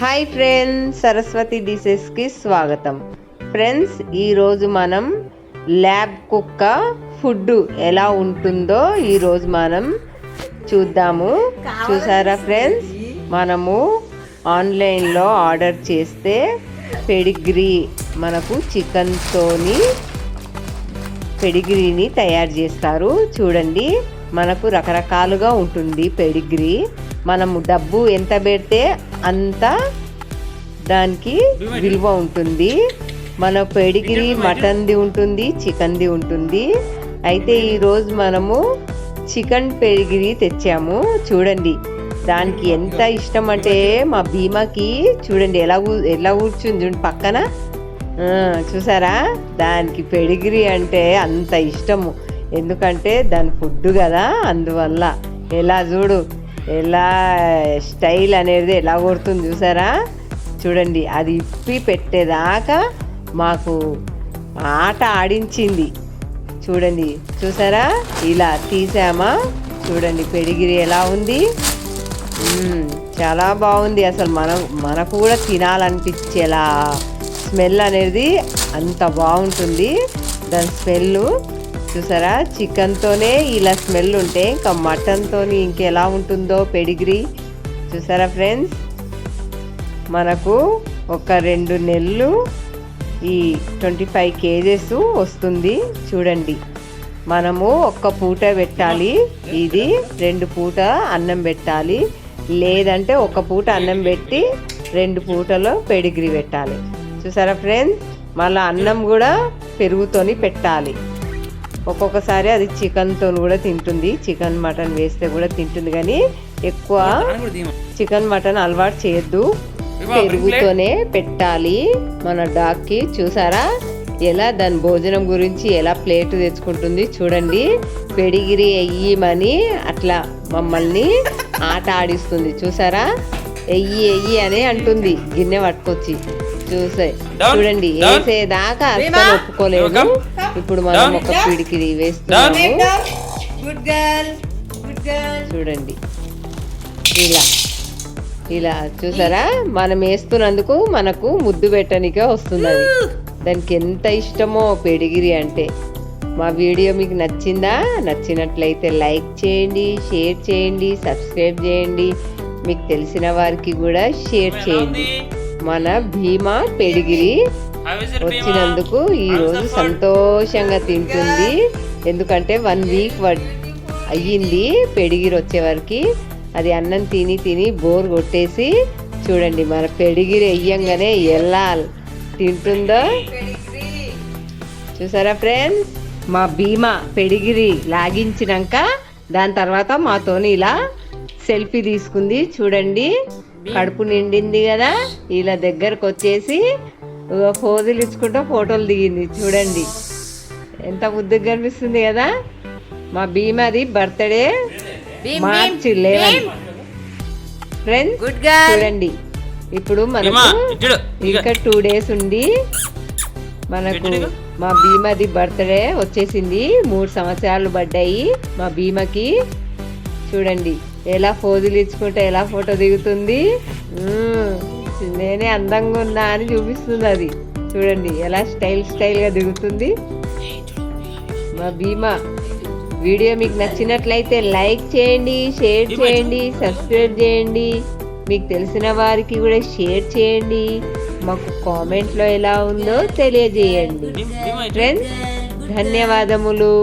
Hi friends Saraswati డిషెస్కి స్వాగతం. Friends ఈరోజు మనం ల్యాబ్ కుక్క ఫుడ్ ఎలా ఉంటుందో ఈరోజు మనం చూద్దాము. చూసారా ఫ్రెండ్స్? మనము ఆన్లైన్లో ఆర్డర్ చేస్తే పెడిగ్రీ మనకు చికెన్తోని పెడిగ్రీని తయారు చేస్తారు. చూడండి మనకు రకరకాలుగా ఉంటుంది పెడిగ్రీ. మనము డబ్బు ఎంత పెడితే అంత దానికి విలువ ఉంటుంది. మన పెడిగ్రీ మటన్ది ఉంటుంది చికెన్ది ఉంటుంది. అయితే ఈరోజు మనము చికెన్ పెడిగ్రీ తెచ్చాము. చూడండి దానికి ఎంత ఇష్టం అంటే మా భీమాకి చూడండి ఎలా ఎలా కూర్చుంది చూడండి పక్కన. చూసారా? దానికి పెడిగిరి అంటే అంత ఇష్టము. ఎందుకంటే దాని ఫుడ్ కదా అందువల్ల. ఎలా చూడు? ఎలా స్టైల్ అనేది ఎలా కొడుతుంది చూసారా? చూడండి అది ఇప్పి పెట్టేదాకా మాకు ఆట ఆడించింది. చూడండి చూసారా? ఇలా తీసామా? చూడండి పెడిగిరి ఎలా ఉంది? చాలా బాగుంది. అసలు మనం మనకు కూడా తినాలనిపించేలా స్మెల్ అనేది అంత బాగుంటుంది. దాని స్మెల్ చూసారా? చికెన్తోనే ఇలా స్మెల్ ఉంటే ఇంకా మటన్తో ఇంకెలా ఉంటుందో పెడిగ్రీ. చూసారా ఫ్రెండ్స్? మనకు ఒక రెండు నెలలు ఈ ట్వంటీ ఫైవ్ కేజెస్ వస్తుంది. చూడండి. మనము ఒక్క పూట పెట్టాలి. ఇది రెండు పూట అన్నం పెట్టాలి. లేదంటే ఒక పూట అన్నం పెట్టి రెండు పూటలో పెడిగ్రీ పెట్టాలి. చూసారా ఫ్రెండ్స్? మళ్ళీ అన్నం కూడా పెరుగుతోని పెట్టాలి. ఒక్కొక్కసారి అది చికెన్తో కూడా తింటుంది. చికెన్ మటన్ వేస్తే కూడా తింటుంది కానీ ఎక్కువ చికెన్ మటన్ అలవాటు చేయొద్దు. పెరుగుతోనే పెట్టాలి. మన డాగ్కి చూసారా? ఎలా దాని భోజనం గురించి ఎలా ప్లేట్ తెచ్చుకుంటుంది చూడండి. పెడిగిరి ఎయ్యమని అట్లా మమ్మల్ని ఆట ఆడిస్తుంది. చూసారా? ఎయ్యి ఎయ్యి అని అంటుంది. గిన్నె పట్టుకొచ్చి. చూసే చూడండి వేసేదాకా అస్సలు ఒప్పుకోలేదు. ఇప్పుడు మనం ఒక పిడికిడి వేస్తున్నాము. గుడ్ గర్ల్ గుడ్ గర్ల్ చూడండి. ఇలా. ఇలా చూసారా? మనం వేస్తున్నందుకు మనకు ముద్దు పెట్టనికే వస్తుంది అది దానికి ఎంత ఇష్టమో పెడిగిరి అంటే. మా వీడియో మీకు నచ్చిందా? నచ్చినట్లయితే లైక్ చేయండి షేర్ చేయండి సబ్స్క్రైబ్ చేయండి. మీకు తెలిసిన వారికి కూడా షేర్ చేయండి. మన భీమా పెడిగిరి వచ్చినందుకు ఈ రోజు సంతోషంగా తింటుంది. ఎందుకంటే వన్ వీక్ అయ్యింది పెడిగిరి వచ్చే వరకు. అది అన్నం తిని తిని బోర్ కొట్టేసి చూడండి మన పెడిగిరి వెయ్యంగానే ఎలా తింటుందో? చూసారా ఫ్రెండ్స్? మా భీమా పెడిగిరి లాగించినాక దాని తర్వాత మాతోని ఇలా సెల్ఫీ తీసుకుంది. చూడండి. కడుపు నిండింది కదా ఇలా దగ్గరకు వచ్చేసి ఫోజులు ఇచ్చుకుంటూ ఫోటోలు దిగింది చూడండి. ఎంత ముద్దుగా కనిపిస్తుంది కదా. మా భీమాది బర్త్డే మార్చి లెవెన్ ఫ్రెండ్స్ చూడండి. ఇప్పుడు మనకు ఇంకా టూ డేస్ ఉండి మనకు మా భీమాది బర్త్డే వచ్చేసింది. మూడు సంవత్సరాలు పడ్డాయి మా భీమకి. చూడండి. ఎలా ఫోజులు ఇచ్చుకుంటే ఎలా ఫోటో దిగుతుంది. నేనే అందంగా ఉన్నా అని చూపిస్తుంది అది. చూడండి ఎలా స్టైల్ స్టైల్గా దిగుతుంది. మా భీమా వీడియో మీకు నచ్చినట్లయితే లైక్ చేయండి షేర్ చేయండి సబ్స్క్రైబ్ చేయండి. మీకు తెలిసిన వారికి కూడా షేర్ చేయండి. మాకు కామెంట్లో ఎలా ఉందో తెలియజేయండి. ఫ్రెండ్స్ ధన్యవాదములు.